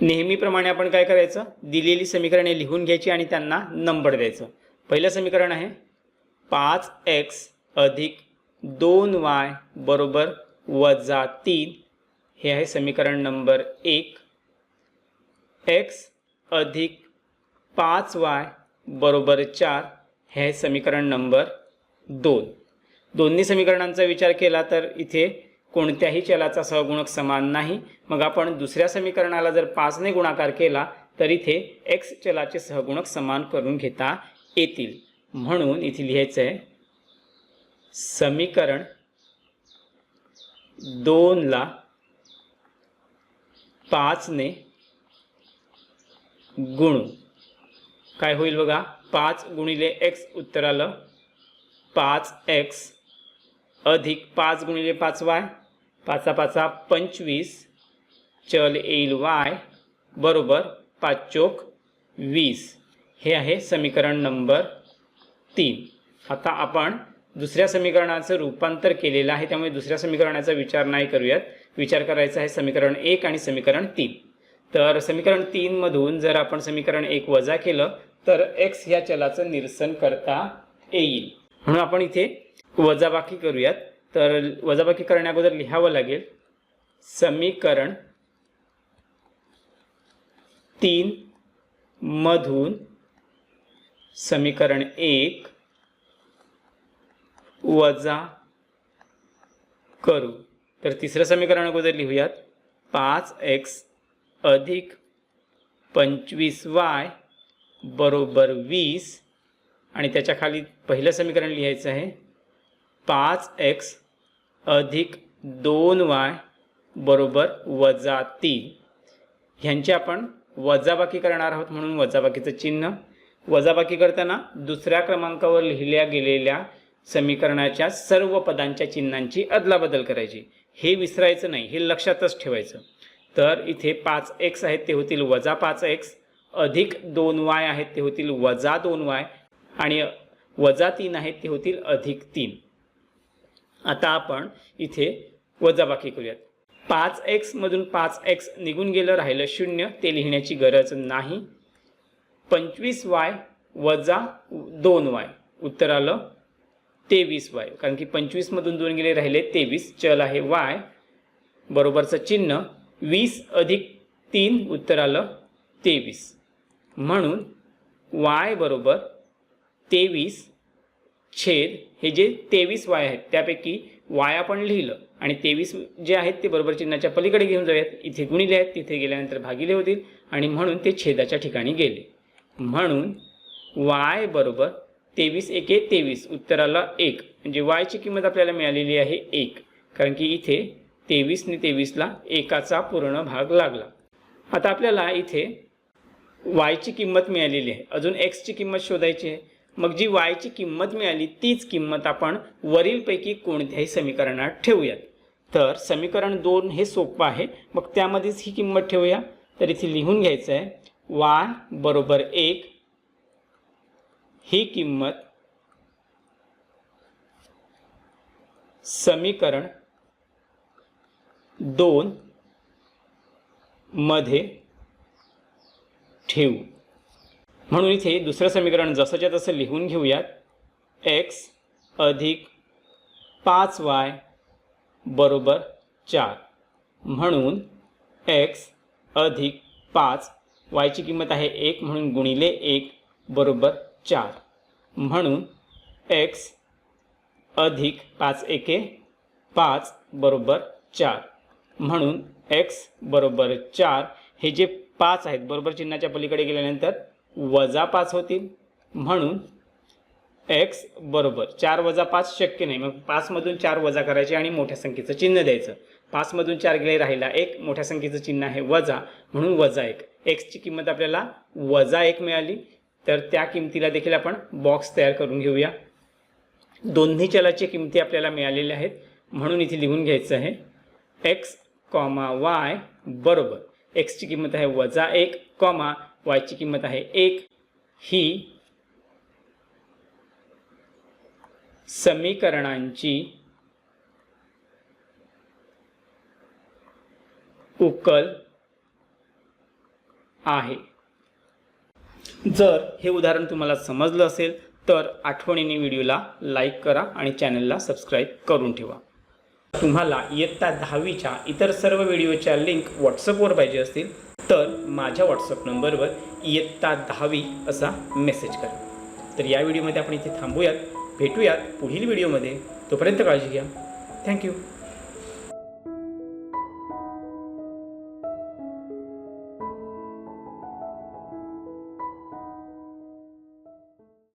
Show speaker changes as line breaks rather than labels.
नेहमीप्रमाणे आपण काय करायचं? दिलेली समीकरणे लिहून घ्यायची आणि त्यांना नंबर द्यायचं. पहिलं समीकरण आहे पाच एक्स अधिक दोन वाय बरोबर वजा तीन. हे आहे समीकरण नंबर एक. एक्स अधिक पाच वाय बरोबर चार. हे समीकरण नंबर दोन. दोन्ही समीकरणांचा विचार केला तर इथे कोणत्याही चलाचा सहगुणक समान नाही. मग आपण दुसऱ्या समीकरणाला जर पाचने गुणाकार केला तर इथे एक्स चलाचे सहगुणक समान करून घेता येतील. म्हणून इथे लिहायचं आहे समीकरण दोनला पाचने गुणू. काय होईल बघा पाच गुणिले एक्स उत्तर आलं पाच एक्स अधिक पाच गुणिले पाच वाय पाचा पाचा पंचवीस चल येईल वाय बरोबर पाच चोक वीस. हे आहे समीकरण नंबर तीन. आता आपण दुसऱ्या समीकरणाचं रूपांतर केलेलं आहे त्यामुळे दुसऱ्या समीकरणाचा विचार नाही करूयात. विचार करायचा आहे समीकरण एक आणि समीकरण तीन. तर समीकरण तीनमधून जर आपण समीकरण एक वजा केलं तर एक्स ह्या चलाचं निरसन करता येईल. म्हणून आपण इथे वजाबाकी करूयात. तर वजाबाकी करण्याअगोदर लिहावं लागेल. समीकरण तीन मधून समीकरण एक वजा करू. तर तिसरं समीकरण अगोदर लिहूयात. पाच एक्स अधिक पंचवीस वाय बरोबर वीस. आणि त्याच्याखाली पहिलं समीकरण लिहायचं आहे. पाच एक्स अधिक दोन वाय बरोबर वजा तीन. ह्यांची आपण वजाबाकी करणार आहोत म्हणून वजाबाकीचं चिन्ह. वजाबाकी करताना दुसऱ्या क्रमांकावर लिहिल्या गेलेल्या समीकरणाच्या सर्व पदांच्या चिन्हांची अदलाबदल करायची. हे विसरायचं नाही हे लक्षातच ठेवायचं. तर इथे पाच एक्स आहेत ते होतील वजा पाच एक्स. अधिक दोन वाय आहेत ते होतील वजा दोन वाय. आणि वजा तीन आहेत ते होतील अधिक तीन. आता आपण इथे वजाबाकी करूयात. पाच एक्समधून पाच एक्स निघून गेलं राहिलं शून्य ते लिहिण्याची गरज नाही. पंचवीस वाय वजा दोन वाय उत्तर आलं तेवीस वाय कारण की पंचवीसमधून दोन गेले राहिले तेवीस. चल आहे वाय बरोबरचं चिन्ह वीस अधिक तीन उत्तर आलं तेवीस. म्हणून वाय बरोबर तेवीस छेद हे जे तेवीस वाय आहेत त्यापैकी वाय आपण लिहिलं. आणि तेवीस जे आहेत ते बरोबर चिन्हाच्या पलीकडे घेऊन जाऊयात. इथे गुणिले आहेत तिथे गेल्यानंतर भागिले होतील आणि म्हणून ते छेदाच्या ठिकाणी गेले. म्हणून वाय बरोबर तेवीस एके तेवीस उत्तराला एक. म्हणजे वायची किंमत आपल्याला मिळालेली आहे एक. कारण की इथे तेवीसने तेवीसला एकाचा पूर्ण भाग लागला. आता आपल्याला इथे वायची किंमत मिळालेली आहे. अजून एक्सची किंमत शोधायची आहे. मग जी वायची किंमत मिळाली तीच किंमत आपण वरीलपैकी कोणत्याही समीकरणात ठेवूयात. तर समीकरण दोन हे सोपं आहे. मग त्यामध्येच ही किंमत ठेवूया. तर इथे लिहून घ्यायचं आहे. वाय बरोबर एक. ही किंमत समीकरण दोन मध्ये ठेवू. म्हणून इथे दुसरं समीकरण जसंच्या तसं लिहून घेऊयात. एक्स अधिक पाच वाय बरोबर चार. म्हणून एक्स अधिक पाच वायची किंमत आहे एक म्हणून गुणिले एक बरोबर चार. म्हणून एक्स अधिक पाच एके पाच बरोबर चार. म्हणून एक्स बरोबर चार हे जे पाच आहेत बरोबर चिन्हाच्या पलीकडे गेल्यानंतर वजा पाच होतील. म्हणून एक्स बरोबर चार वजा पाच शक्य नाही. मग पाचमधून चार वजा करायचे आणि मोठ्या संख्येचं चिन्ह द्यायचं. पाचमधून चार गेले राहिला एक. मोठ्या संख्येचं चिन्ह आहे वजा. म्हणून वजा एक. एक्सची किंमत आपल्याला वजा एक मिळाली. तर त्या किमतीला देखील आपण बॉक्स तयार करून घेऊया. दोन्ही चलाची किमती आपल्याला मिळालेल्या आहेत. म्हणून इथे लिहून घ्यायचं आहे. एक्स कॉमा वाय बरोबर. एक्सची किंमत आहे वजा एक कॉमा वायची किंमत आहे एक. ही समीकरणांची उकल आहे. जर हे उदाहरण तुम्हाला समजलं असेल तर आठवणीने व्हिडिओला लाईक करा आणि चॅनलला सबस्क्राईब करून ठेवा. तुम्हाला इयत्ता दहावीच्या इतर सर्व व्हिडिओच्या लिंक व्हॉट्सअपवर पाहिजे असतील तर माझ्या व्हॉट्सअप नंबरवर इयत्ता दहावी असा मेसेज करा. तर या व्हिडिओमध्ये आपण इथे थांबूयात भेटूयात पुढील व्हिडिओमध्ये. तोपर्यंत काळजी घ्या. थँक्यू